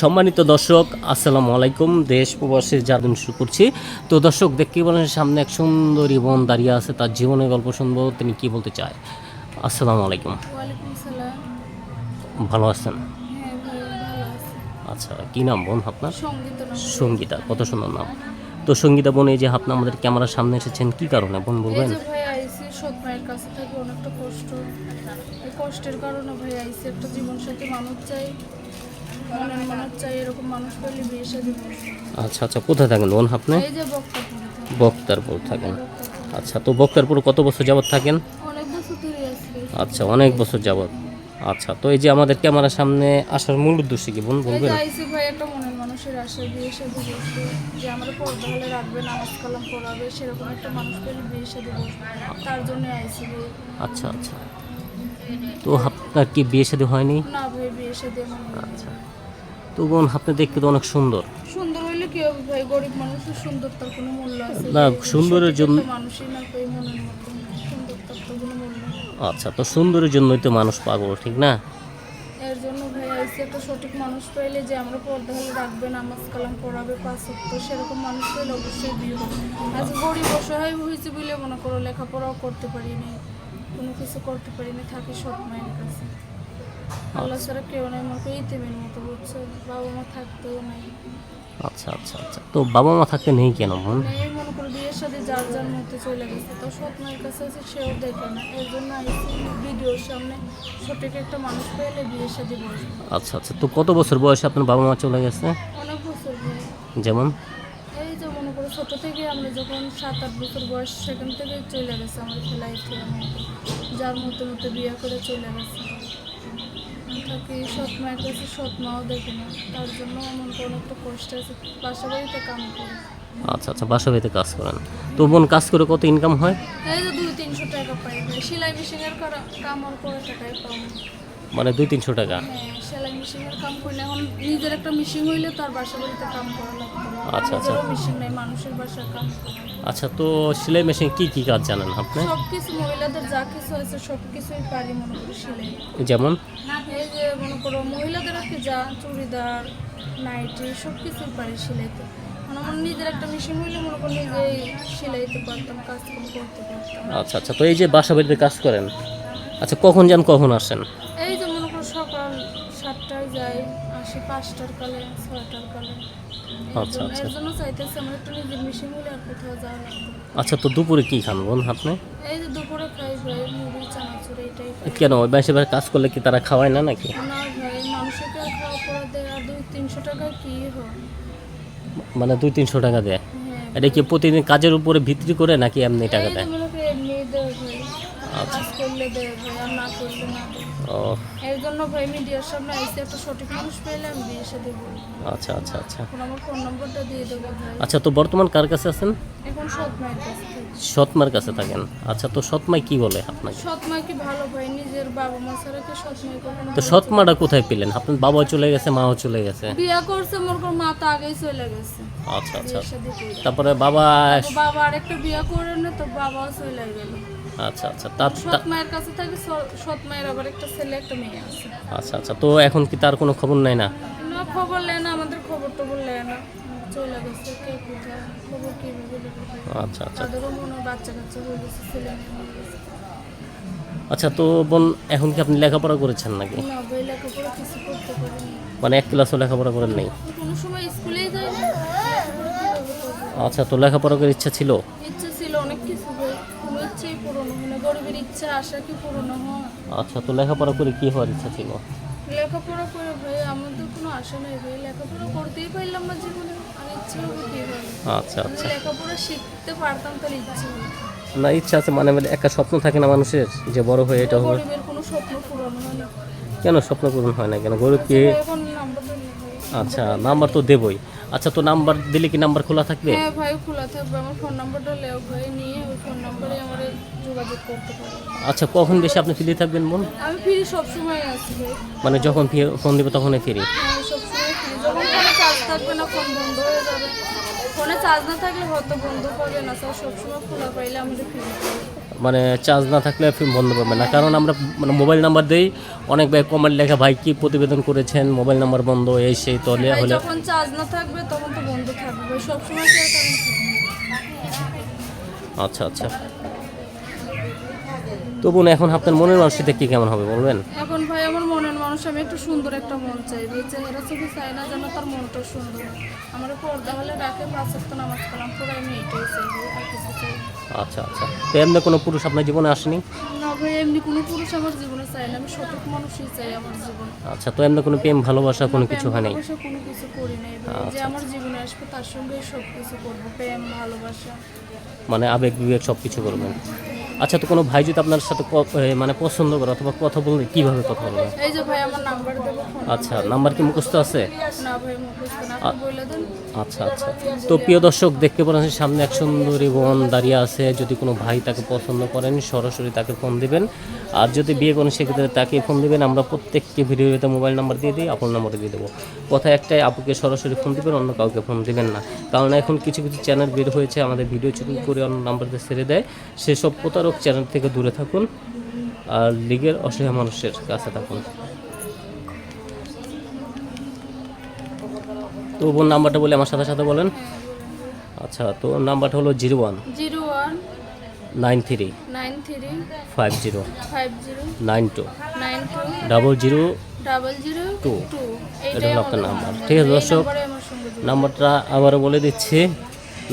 সম্মানিত দর্শক আসসালামু আলাইকুম। দেশ প্রবাসের জার্দিন শুরু করছি। তো দর্শক দেখতে বলেন সামনে এক সুন্দরী বোন দাঁড়িয়ে আছে তার জীবনের গল্প শুনব তিনি কি বলতে চায়? আসসালামু আলাইকুম। ভালো আছেন? হ্যাঁ আচ্ছা কি নাম বোন আপনার? সঙ্গীতা কত সুন্দর নাম। তো সঙ্গীতা বোন এই যে আপনি আমাদের ক্যামেরার সামনে এসেছেন কি কারণে বোন বলবেন যে ভাই আইসি সৎ মায়ের কাছে থেকে অনেকটা কষ্ট। কষ্টের কারণে ভাই আইসি একটা জীবন সাথী মানুষ চাই। মনের মানুষ চাই এরকম মানুষ পেলে বিয়ে সাথে আচ্ছা আচ্ছা কোথায় থাকেন বোন আপনি? এই যে বক্তারপুর। থাকেন। আচ্ছা তো বক্তারপুর কত বছর যাবত থাকেন? আচ্ছা অনেক বছর যাবত আচ্ছা তো এই যে আমাদের ক্যামেরার সামনে আসার মূল উদ্দেশ্য কি বোন বলবেন? ভাই একটা মনের মানুষের আশা বিয়ে সাথে বসবে যে আমার পর্দা হলে রাখবে নামাজ কালাম পড়াবে সেরকম একটা মানুষ পেলে বিয়ে সাথে বসবে। তার জন্য আইসি আচ্ছা আচ্ছা। তো আপনার কি বিয়ে শাদী হয়নি? না ভাই বিয়ে সাথে আচ্ছা। তো বোন আপনি দেখতে তো অনেক সুন্দর। সুন্দর হইলে কি হবে ভাই? গরিব মানুষের সুন্দরতার কোনো মূল্য আছে? না, সুন্দরের জন্য- একটা মানুষই না পাই মনের মতো সুন্দরতার তো কোনো মূল্য আচ্ছা তো সুন্দরের জন্যই তো মানুষ পাগল ঠিক না? এর জন্য ভাই আইসি একটা সঠিক মানুষ পাইলে যে আমরা পর্দা হলে রাখবে নামাজ কালাম পড়াবে পাঁচ তো সেরকম মানুষ পাইলে অবশ্যই বিয়ে হবে। আজ গরিব অসহায় হয়েছে বলে মনে করো লেখাপড়াও করতে পারিনি কোনো কিছু করতে পারিনি থাকি সৎ মায়ের কাছে। আল্লাহ ছাড়া কেউ নাই আমাকে ইতিমের মতো বুঝছ বাবা মা থাকতেও নাই। আচ্ছা আচ্ছা আচ্ছা। তো বাবা মা থাকতে নেই কেন মানে? এই মনে করো বিয়ের সাথে যার যার মধ্যে চলে গেছে তো সৎ মায়ের কাছে আছে সেও দেখে না। এর জন্য আইসি ভিডিওর সামনে সঠিক একটা মানুষ পেলে বিয়ের সাথে বসবে। আচ্ছা আচ্ছা। তো কত বছর বয়সে আপনার বাবা মা চলে গেছে? অনেক বছর যেমন? মনে ছোট থেকে আমরা যখন সাত আট বছর বয়স সেখান থেকে চলে গেছে আমার খেলায় খেলা যার মতো মতো বিয়ে করে চলে গেছে। থাকি সৎ মায়ের কাছে সৎ মাও দেখে না। তার জন্য আমার কোনো একটা কষ্ট আছে বাসা বাড়িতে কাম করে। আচ্ছা আচ্ছা বাসা বাড়িতে কাজ করেন। তো বোন কাজ করে কত ইনকাম হয়? এই যে দুই তিনশো টাকা পাই। সেলাই মেশিনের করা কাম আর করে টাকায় পাবো মানে দুই তিনশো টাকা। হ্যাঁ সেলাই মেশিনের কাম করলে এখন নিজের একটা মেশিন হইলে তার বাসা বাড়িতে কাম করা লাগবে আচ্ছা, আচ্ছা। মেশিন নেই মানুষের বাসায় কাম আচ্ছা তো সেলাই মেশিন কি কি কাজ জানেন আপনি? সব কিছু মহিলাদের যা কিছু আছে সব কিছুই পারি মনে করি সেলাই। যেমন? এই যে মনে করো মহিলাদের আর কি যা চুড়িদার নাইটি সব কিছুই পারি সেলাইতে। মানে আমার নিজের একটা মেশিন হইলে মনে করো নিজেই সেলাইতে পারতাম কাজ করতে পারতাম। আচ্ছা আচ্ছা। তো এই যে বাসা বাড়িতে কাজ করেন আচ্ছা কখন যান কখন আসেন? এই সাতটায় যাই আসি পাঁচটার কালে ছয়টার কালে। আচ্ছা, আচ্ছা। এর জন্য চাইতেছি আমার একটা নিজের মেশিন হলে আর কোথাও যাওয়া লাগবে না। আচ্ছা তো দুপুরে কি খান বোন আপনি? এই যে দুপুরে খাই ভাই মুড়ি চানাচুর খাই। কেন ওই বাসে কাজ করলে কি তারা খাওয়ায় না নাকি? না ভাই মানুষকে আর খাওয়া পড়া দেয় আর দুই তিনশো টাকায় কি হয়? মানে দুই তিনশো টাকা দেয়? হ্যাঁ। এটা কি প্রতিদিন কাজের উপরে ভিত্তি করে নাকি এমনি টাকা এই দেয়? এমনি দেয় ভাই আচ্ছা। কাজ করলে দেয় ভাই আর না করলে না দেয়। এর জন্য ভাই মিডিয়ার সামনে আইসি একটা সঠিক মানুষ পেলে আমি বিয়ে সাথে বলি আচ্ছা আচ্ছা আচ্ছা। এখন আমার ফোন নম্বরটা দিয়ে দেবো ভাই। আচ্ছা তো বর্তমান কার কাছে আছেন? এখন সৎ মায়ের কাছে সৎমার কাছে থাকেন। আচ্ছা তো সৎমাই কি বলে আপনাকে? ভালো ভাই? নিজের বাবা মা ছাড়া কি সৎ মাই তো সৎমাটা কোথায় পেলেন? আপনার বাবাও চলে গেছে মাও চলে গেছে। বিয়া করছে মোর কোন মা তো আগেই চলে গেছে। আচ্ছা আচ্ছা। তারপরে বাবা বাবা আরেকটা বিয়া করে না তো বাবাও চলে গেল। আচ্ছা আচ্ছা। তার সৎ মায়ের কাছে থাকে সৎ মায়ের আবার একটা ছেলে একটা মেয়ে আছে। আচ্ছা আচ্ছা। তো এখন কি তার কোনো খবর নাই না? না খবর নেয় না আমাদের খবর টবর নেয় না। চলে গেছে কে কোথায় খবর কি আচ্ছা আচ্ছা। তাদেরও মনে বাচ্চা কাচ্চা হয়ে গেছে ছেলে মেয়ে হয়ে গেছে। আচ্ছা তো বোন এখন কি আপনি লেখাপড়া করেছেন নাকি? না বই লেখাপড়া কিছু করতে পারিনি। মানে এক ক্লাসও লেখাপড়া করেন নাই? কোনো সময় স্কুলেই যাই? আচ্ছা তো লেখাপড়া করার ইচ্ছা ছিল? গরিবের ইচ্ছা আশা কি পূরণ হয়? আচ্ছা তো লেখাপড়া করে কি হওয়ার ইচ্ছা ছিল? লেখাপড়া করে ভাই আমাদের কোনো আশা নেই ভাই। লেখাপড়া করতেই পারলাম না জীবনে আর আচ্ছা আচ্ছা। লেখাপড়া শিখতে পারতাম তাহলে ইচ্ছে না ইচ্ছা আছে মানে মানে একটা স্বপ্ন থাকে না মানুষের যে বড় হয়ে এটা হবে গরিবের কোনো স্বপ্ন পূরণ হয় না। কেন স্বপ্ন পূরণ হয় না কেন? গরিব কি এখন আচ্ছা নাম্বার তো দেবই। আচ্ছা তো নাম্বার দিলে কি নাম্বার খোলা থাকবে? হ্যাঁ ভাই খোলা থাকবে। আমার ফোন নাম্বারটা লেও ভাই নিয়ে ওই ফোন নাম্বারে আমার যোগাযোগ করতে পারো আচ্ছা কখন বেশি আপনি ফ্রি থাকবেন বোন আমি ফ্রি সবসময় আছি মানে যখন ফোন দিব তখনই ফ্রি আমি সবসময় ফ্রি যখন ফোনে চার্জ থাকবে না ফোন বন্ধ হয়ে যাবে। ফোনে চার্জ না থাকলে হয়তো বন্ধ পাবে না স্যার সবসময় খোলা পাইলে আমাদের ফ্রি মানে চার্জ না থাকলে ফিল্ম বন্ধ করবে না। কারণ আমরা মানে মোবাইল নাম্বার দেই অনেক ভাই কমেন্ট লেখা ভাই কি প্রতিবেদন করেছেন? মোবাইল নাম্বার বন্ধ এই সেই তলে হলে। যখন চার্জ না থাকবে তখন তো বন্ধ থাকবে। সব থাকবে? আচ্ছা আচ্ছা। তো বোন এখন আপনার মনের মানুষটি দেখতে কেমন হবে বলবেন? এখন ভাই আমার মনের মানুষ আমি একটু সুন্দর একটা মন চাই। ভাই চেহারা ছবি চাই না যেন তার মনটা সুন্দর আমার পর্দা হলে ডাকে পাঁচ সপ্ত নামাজ কালাম পরে আমি এটাই চাই আর কিছু চাই আচ্ছা আচ্ছা। তো এমনি কোনো পুরুষ আপনার জীবনে আসেনি? না ভাই এমনি কোনো পুরুষ আমার জীবনে চাই না। আমি সঠিক মানুষই চাই আমার জীবনে। আচ্ছা তো এমনি কোনো প্রেম ভালোবাসা কোনো কিছু হয় নাই ভালোবাসা কোনো কিছু করি নাই যে আচ্ছা, আমার জীবনে আসবে তার সঙ্গে সব কিছু করব প্রেম ভালোবাসা। মানে আবেগ বিবেক সব কিছু করবেন? আচ্ছা তো কোনো ভাই যদি আপনার সাথে মানে পছন্দ করে অথবা কথা বললে কীভাবে কথা বলবে? এই যে ভাই আমার নাম্বার দেবো আচ্ছা নাম্বার কি মুখস্থ আছে? না ভাই মুখস্থ না। বলে দেন। আচ্ছা আচ্ছা। তো প্রিয় দর্শক, দেখতে পাচ্ছেন সামনে এক সুন্দরী বোন দাঁড়িয়ে আছে। যদি কোনো ভাই তাকে পছন্দ করেন, সরাসরি তাকে ফোন দিবেন। আর যদি বিয়ে করেন, সেক্ষেত্রে তাকে ফোন দিবেন। আমরা প্রত্যেককে ভিডিওতে মোবাইল নাম্বার দিয়ে দিই, আপনার নাম্বার দিয়ে দেবো। কথা একটাই, আপুকে সরাসরি ফোন দিবেন, অন্য কাউকে ফোন দিবেন না। কারণ এখন কিছু কিছু চ্যানেল বের হয়েছে, আমাদের ভিডিও চুরি করে অন্য নাম্বারতে ছেড়ে দেয়। সেসব প্রতারক চ্যানেল থেকে দূরে থাকুন। আর লিগের অসহায় মানুষের কাছে থাকুন। তো বোন নাম্বারটা বলে আমার সাথে সাথে বলেন। আচ্ছা তো নাম্বারটা হলো zero one zero one nine three nine three five zero five zero nine two nine two double zero double zero two. এটা হলো আপনার নাম্বার। ঠিক আছে, দর্শক, নাম্বারটা আবারও বলে দিচ্ছি।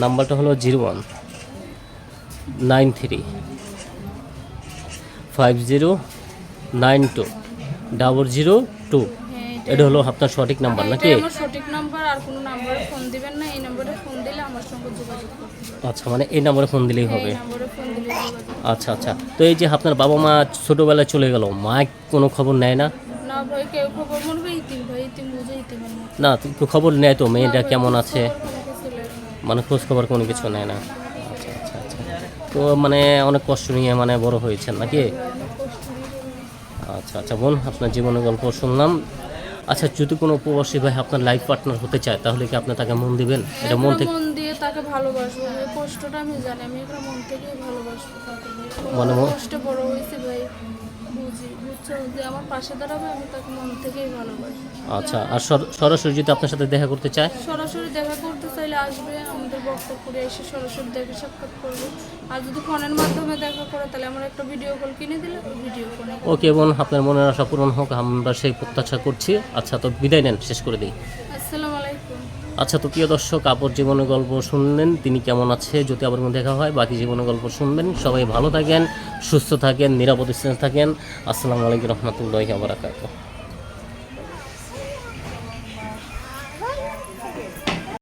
নাম্বারটা হলো zero one nine three five zero nine two double zero two. এটা হলো আপনার সঠিক নাম্বার নাকি? আমার সঠিক নাম্বার আর কোনো নাম্বারে ফোন দিবেন না এই নাম্বারে ফোন দিলে আমার সঙ্গে যোগাযোগ করতে আচ্ছা মানে এই নাম্বারে ফোন দিলেই হবে। আচ্ছা আচ্ছা। তো এই যে আপনার বাবা মা ছোটোবেলায় চলে গেল মা কোনো খবর নেয় না? না কেউ খবর হয় নেয় তো মেয়েটা কেমন আছে। মানে খোঁজ খবর কোনো কিছু নেয় না। আচ্ছা আচ্ছা আচ্ছা। তো মানে অনেক কষ্ট নিয়ে মানে বড় হয়েছেন নাকি? নিয়ে আচ্ছা আচ্ছা বোন আপনার জীবনের গল্প শুনলাম। আচ্ছা যদি কোনো প্রবাসী ভাই আপনার লাইফ পার্টনার হতে চায় তাহলে কি আপনি তাকে মন দিবেন? এটা মন থেকে মন দিয়ে তাকে ভালোবাসবো। এই কষ্টটা আমি জানি আমি এটা মন থেকে ভালোবাসবো তাকে। মানে কষ্ট বড় হয়েছে ভাই। বুঝি বুঝছ? যে আমার পাশে দাঁড়াবে আমি তাকে মন থেকেই ভালোবাসি। আচ্ছা আর সরাসরি যদি আপনার সাথে দেখা করতে চায়? সরাসরি দেখা করতে চাইলে আসবে আমাদের বক্তব্যে এসে সরাসরি দেখা সাক্ষাৎ করবে। আর যদি ফোনের মাধ্যমে দেখা করে তাহলে আমার একটা ভিডিও কল কিনে দিলে ভিডিও কলে ওকে বোন আপনার মনের আশা পূরণ হোক আমরা সেই প্রত্যাশা করছি। আচ্ছা তো বিদায় নেন শেষ করে দিই। আচ্ছা তো প্রিয় দর্শক, আপর জীবনের গল্প শুনলেন, তিনি কেমন আছে যদি আবার দেখা হয়, বাকি জীবনের গল্প শুনবেন। সবাই ভালো থাকেন, সুস্থ থাকেন, নিরাপদ থাকেন। আসসালামু আলাইকুম রহমতুল্লাহ আবরাকাত